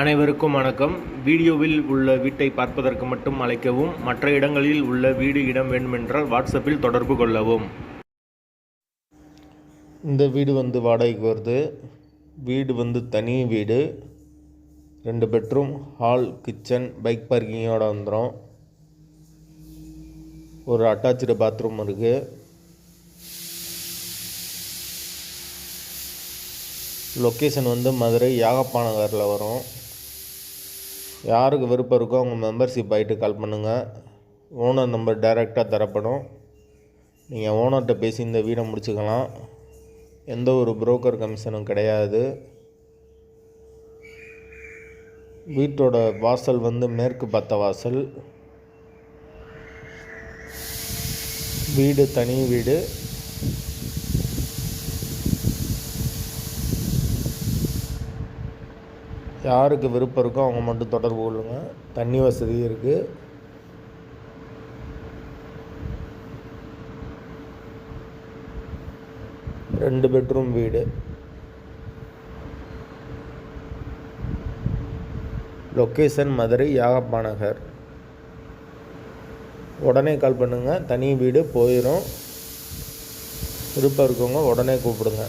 அனைவருக்கும் வணக்கம். வீடியோவில் உள்ள வீட்டை பார்ப்பதற்கு மட்டும் அழைக்கவும் மற்ற இடங்களில் உள்ள வீடு இடம் வேண்டுமென்றால் வாட்ஸ்அப்பில் தொடர்பு கொள்ளவும். இந்த வீடு வந்து வாடகைக்கு வருது. வீடு வந்து தனி வீடு. ரெண்டு பெட்ரூம் ஹால் கிச்சன் பைக் பார்க்கிங்கோட வந்துடும் ஒரு அட்டாச்சு பாத்ரூம் இருக்குது லொக்கேஷன் வந்து மதுரை யாகப்பா நகரில் வரும். யாருக்கு விருப்பம் இருக்கோ அவங்க மெம்பர்ஷிப் ஆகிட்டு கால் பண்ணுங்கள் ஓனர் நம்பர் டைரெக்டாக தரப்படும். நீங்கள் ஓனர்கிட்ட பேசி இந்த வீடை முடிச்சுக்கலாம். எந்த ஒரு புரோக்கர் கமிஷனும் கிடையாது. வீட்டோட வாசல் வந்து மேற்கு பத்த வாசல். வீடு தனி வீடு. யாருக்கு விருப்பம் இருக்கோ அவங்க மட்டும் தொடர்பு கொள்ளுங்கள் தண்ணி வசதி இருக்குது ரெண்டு பெட்ரூம் வீடு. லொக்கேஷன் மதுரை யாகப்பா நகர். உடனே கால் பண்ணுங்கள் தனி வீடு போயிடும் விருப்பம் இருக்கவங்க உடனே கூப்பிடுங்க.